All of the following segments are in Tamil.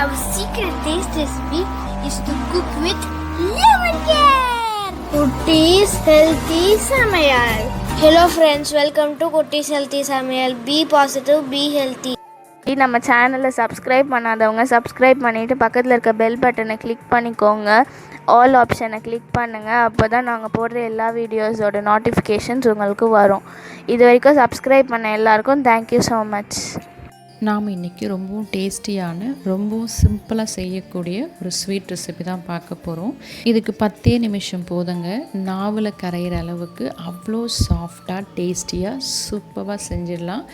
Our secret taste recipe is to cook with lemon care. Kutti's Healthy Samayal. Hello friends welcome to Kutti's healthy Samayal be positive be healthy நம்ம சேனலை சப்ஸ்கிரைப் பண்ணாதவங்க சப்ஸ்கிரைப் பண்ணிவிட்டு பக்கத்தில் இருக்க பெல் பட்டனை கிளிக் பண்ணிக்கோங்க. ஆல் ஆப்ஷனை கிளிக் பண்ணுங்கள் அப்போ தான் நாங்கள் போடுற எல்லா வீடியோஸோட நோட்டிஃபிகேஷன்ஸ் உங்களுக்கு வரும். இது வரைக்கும் சப்ஸ்கிரைப் பண்ண எல்லாருக்கும் தேங்க்யூ ஸோ மச் நாம் இன்றைக்கி ரொம்பவும் டேஸ்டியான ரொம்பவும் சிம்பிளாக செய்யக்கூடிய ஒரு ஸ்வீட் ரெசிபி தான் பார்க்க போகிறோம் இதுக்கு பத்தே நிமிஷம் போதுங்க. நாவில் கரையிற அளவுக்கு அவ்வளோ சாஃப்டாக டேஸ்டியாக சூப்பராக செஞ்சிடலாம்.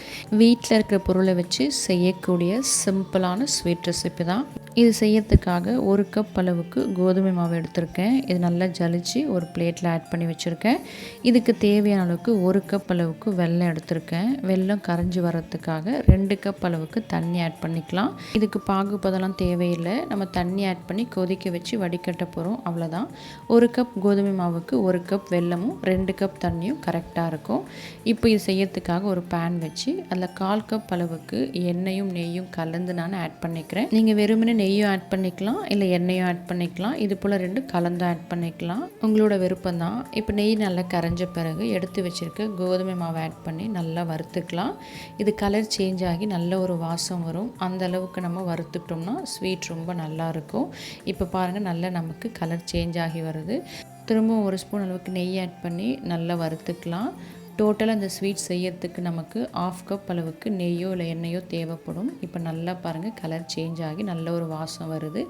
வீட்டில் இருக்கிற பொருளை வச்சு செய்யக்கூடிய சிம்பிளான ஸ்வீட் ரெசிபி தான். இது செய்யறதுக்காக ஒரு கப் அளவுக்கு கோதுமை மாவு எடுத்திருக்கேன். இது நல்லா ஜலிச்சு ஒரு பிளேட்டில் ஆட் பண்ணி வச்சுருக்கேன். இதுக்கு தேவையான அளவுக்கு ஒரு கப் அளவுக்கு வெல்லம் எடுத்திருக்கேன். வெல்லம் கரைஞ்சி வர்றதுக்காக ரெண்டு கப் அளவுக்கு தண்ணி ஆட் பண்ணிக்கலாம். இதுக்கு பாகுபதெல்லாம் தேவையில்லை. நம்ம தண்ணி ஆட் பண்ணி கொதிக்க வச்சு வடிகட்ட போகிறோம் அவ்வளோதான் ஒரு கப் கோதுமை மாவுக்கு ஒரு கப் வெல்லமும் ரெண்டு கப் தண்ணியும் கரெக்டாக இருக்கும். இப்போ இது செய்யறதுக்காக ஒரு பேன் வச்சு அதில் கால் கப் அளவுக்கு எண்ணெயும் நெய்யும் கலந்து நான் ஆட் பண்ணிக்கிறேன். நீங்கள் வெறுமனே நெய்யும் ஆட் பண்ணிக்கலாம் இல்லை எண்ணெயும் ஆட் பண்ணிக்கலாம். இது போல் ரெண்டு கலந்து ஆட் பண்ணிக்கலாம். உங்களோட விருப்பம் தான் இப்போ நெய் நல்லா கரைஞ்ச பிறகு எடுத்து வச்சுருக்க கோதுமை மாவை ஆட் பண்ணி நல்லா வறுத்துக்கலாம். இது கலர் சேஞ்ச் ஆகி நல்ல ஒரு வாசம் வரும். அந்த அளவுக்கு நம்ம வறுத்துக்கிட்டோம்னா ஸ்வீட் ரொம்ப நல்லாயிருக்கும் இப்போ பாருங்கள் நல்லா நமக்கு கலர் சேஞ்ச் ஆகி வருது. திரும்பவும் ஒரு ஸ்பூன் அளவுக்கு நெய் ஆட் பண்ணி நல்லா வறுத்துக்கலாம். டோட்டலாக இந்த ஸ்வீட் செய்யறதுக்கு நமக்கு ஆஃப் கப் அளவுக்கு நெய்யோ இல்லை எண்ணெயோ தேவைப்படும். இப்போ நல்லா பாருங்கள் கலர் சேஞ்ச் ஆகி நல்ல ஒரு வாசம் வருது.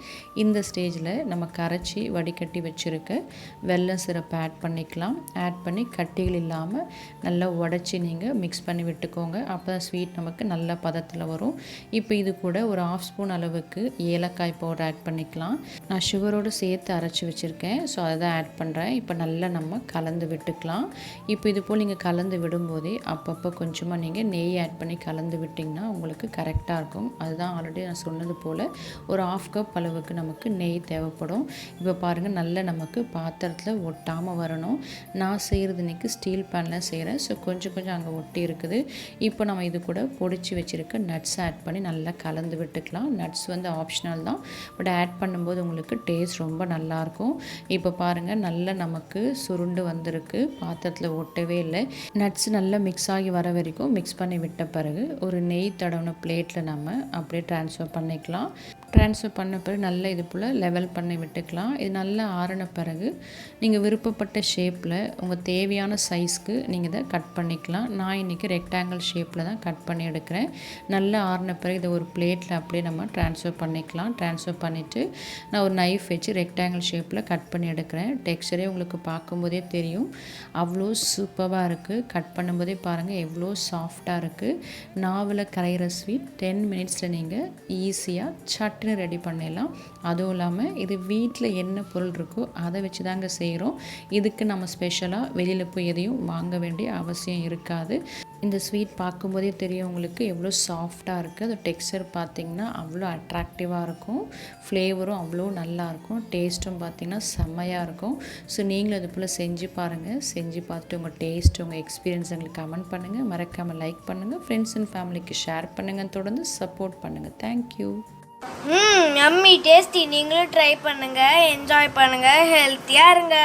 இந்த ஸ்டேஜில் நம்ம கரைச்சி வடிகட்டி வச்சுருக்க வெள்ளம் சிரப்பை ஆட் பண்ணிக்கலாம். ஆட் பண்ணி கட்டிகள் இல்லாமல் நல்லா உடச்சி நீங்கள் மிக்ஸ் பண்ணி விட்டுக்கோங்க. அப்போ தான் ஸ்வீட் நமக்கு நல்ல பதத்தில் வரும். இப்போ இது கூட ஒரு ஆஃப் ஸ்பூன் அளவுக்கு ஏலக்காய் பவுடர் ஆட் பண்ணிக்கலாம். நான் சுகரோடு சேர்த்து அரைச்சி வச்சுருக்கேன். ஸோ அதை தான் ஆட் பண்ணுறேன் இப்போ நல்லா நம்ம கலந்து விட்டுக்கலாம். இப்போ இது போல் நீங்கள் கல கலந்து விடும்போதே அப்பப்போ கொஞ்சமாக நீங்கள் நெய் ஆட் பண்ணி கலந்து விட்டிங்கன்னா உங்களுக்கு கரெக்டாக இருக்கும். அதுதான் ஆல்ரெடி நான் சொன்னது போல் ஒரு ஆஃப் கப் அளவுக்கு நமக்கு நெய் தேவைப்படும். இப்போ பாருங்கள் நல்ல நமக்கு பாத்திரத்தில் ஒட்டாமல் வரணும். நான் செய்கிறது இன்றைக்கி ஸ்டீல் பேனில் செய்கிறேன். ஸோ கொஞ்சம் கொஞ்சம் அங்கே ஒட்டி இருக்குது. இப்போ நம்ம இது கூட பொடிச்சு வச்சுருக்க நட்ஸ் ஆட் பண்ணி நல்லா கலந்து விட்டுக்கலாம். நட்ஸ் வந்து ஆப்ஷனல் தான். பட் ஆட் பண்ணும்போது உங்களுக்கு டேஸ்ட் ரொம்ப நல்லாயிருக்கும் இப்போ பாருங்கள் நல்லா நமக்கு சுருண்டு வந்திருக்கு. பாத்திரத்தில் ஒட்டவே இல்லை. நட்ஸ் நல்லா மிக்ஸ் ஆகி வர வரைக்கும் மிக்ஸ் பண்ணி விட்ட பிறகு ஒரு நெய் தடவின பிளேட்டில் நம்ம அப்படியே ட்ரான்ஸ்ஃபர் பண்ணிக்கலாம். ட்ரான்ஸ்ஃபர் பண்ண பிறகு நல்லா இது போல் லெவல் பண்ணி விட்டுக்கலாம். இது நல்லா ஆறின பிறகு நீங்கள் விருப்பப்பட்ட ஷேப்பில் உங்கள் தேவையான சைஸ்க்கு நீங்கள் இதை கட் பண்ணிக்கலாம். நான் இன்றைக்கி ரெக்டாங்கிள் ஷேப்பில் தான் கட் பண்ணி எடுக்கிறேன். நல்லா ஆறின பிறகு இதை ஒரு பிளேட்டில் அப்படியே நம்ம ட்ரான்ஸ்ஃபர் பண்ணிக்கலாம். ட்ரான்ஸ்ஃபர் பண்ணிவிட்டு நான் ஒரு நைஃப் வச்சு ரெக்டாங்கிள் ஷேப்பில் கட் பண்ணி எடுக்கிறேன். டெக்ஸ்டரே உங்களுக்கு பார்க்கும்போதே தெரியும். அவ்வளோ சூப்பராக இருக்குது கட் பண்ணும்போதே பாருங்கள் எவ்வளோ சாஃப்டாக இருக்குது நாவில் கரையிற ஸ்வீட் டென் மினிட்ஸில் நீங்கள் ஈஸியாக சட்டுன்னு ரெடி பண்ணிடலாம். அதுவும் இல்லாமல் இது வீட்டில் என்ன பொருள் இருக்கோ அதை வச்சு தாங்க செய்கிறோம். இதுக்கு நம்ம ஸ்பெஷலாக வெளியில் போய் எதையும் வாங்க வேண்டிய அவசியம் இருக்காது. இந்த ஸ்வீட் பார்க்கும்போதே தெரியும் உங்களுக்கு எவ்வளோ சாஃப்டாக இருக்குது அது டெக்ஸ்சர் பார்த்திங்கன்னா அவ்வளோ அட்ராக்டிவாக இருக்கும். ஃப்ளேவரும் அவ்வளோ நல்லாயிருக்கும் டேஸ்ட்டும் பார்த்திங்கன்னா செம்மையாக இருக்கும். ஸோ நீங்களும் அது போல் செஞ்சு பாருங்கள் செஞ்சு பார்த்துட்டு உங்கள் டேஸ்ட் உங்கள் எக்ஸ்பீரியன்ஸ் எங்களுக்கு கமெண்ட் பண்ணுங்கள் மறக்காமல் லைக் பண்ணுங்கள் ஃப்ரெண்ட்ஸ் அண்ட் ஃபேமிலிக்கு ஷேர் பண்ணுங்கள் தொடர்ந்து சப்போர்ட் பண்ணுங்கள் தேங்க்யூ ம் எம்மி டேஸ்டி நீங்களும் ட்ரை பண்ணுங்கள் என்ஜாய் பண்ணுங்கள் ஹெல்த்தியாக இருங்க.